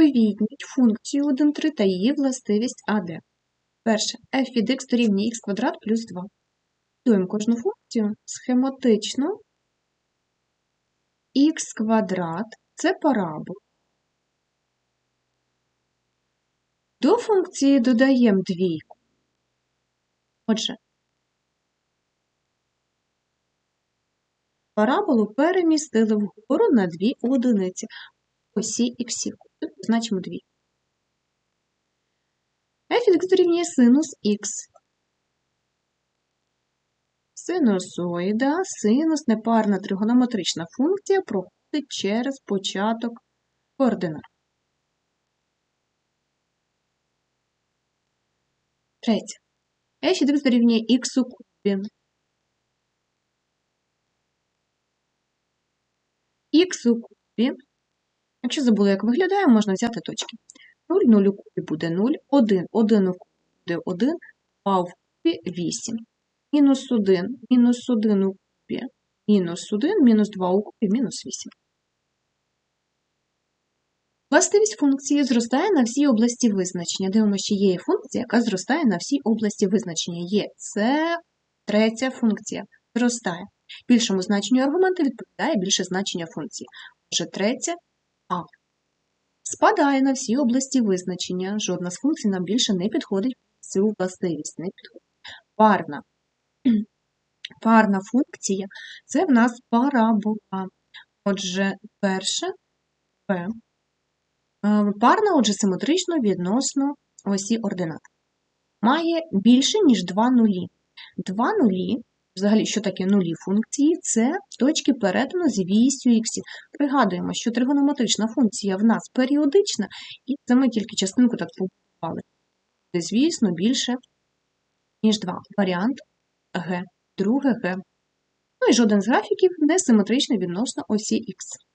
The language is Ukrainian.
відповідність функції 1, 3 та її властивість АД. Перше. f від x дорівнює х квадрат плюс 2. Будуємо кожну функцію схематично. х квадрат – це парабола. До функції додаємо двійку. Отже, параболу перемістили вгору на дві одиниці. Осі х. Тут позначимо дві. від дорівнює синус х. Синусоїда, синус непарна тригонометрична функція проходить через початок координат. Третє. f від х дорівнює х у кубі. х у кубі. Якщо забули, як виглядає, можна взяти точки. 0, 0 у кубі буде 0, 1, 1 у кубі буде 1, 2 в кубі 8. Мінус 1, мінус 1 у кубі, мінус 1, мінус 2 у кубі, мінус 8. Властивість функції зростає на всій області визначення. Дивимося, що є функція, яка зростає на всій області визначення. Є це третя функція. Зростає. Більшому значенню аргумента відповідає більше значення функції. Отже, третє А. Спадає на всі області визначення. Жодна з функцій нам більше не підходить цю властивість. Не підходить. Парна. Парна функція це в нас парабола. Отже, перше П. Парна, отже, симетрично відносно осі ординат. Має більше, ніж два нулі. Два нулі, взагалі, що таке нулі функції, це точки перетину з вістю х. Пригадуємо, що тригонометрична функція в нас періодична, і це ми тільки частинку так побудували. Звісно, більше, ніж 2. Варіант Г. Друге Г. Ну і жоден з графіків не симетричний відносно осі х.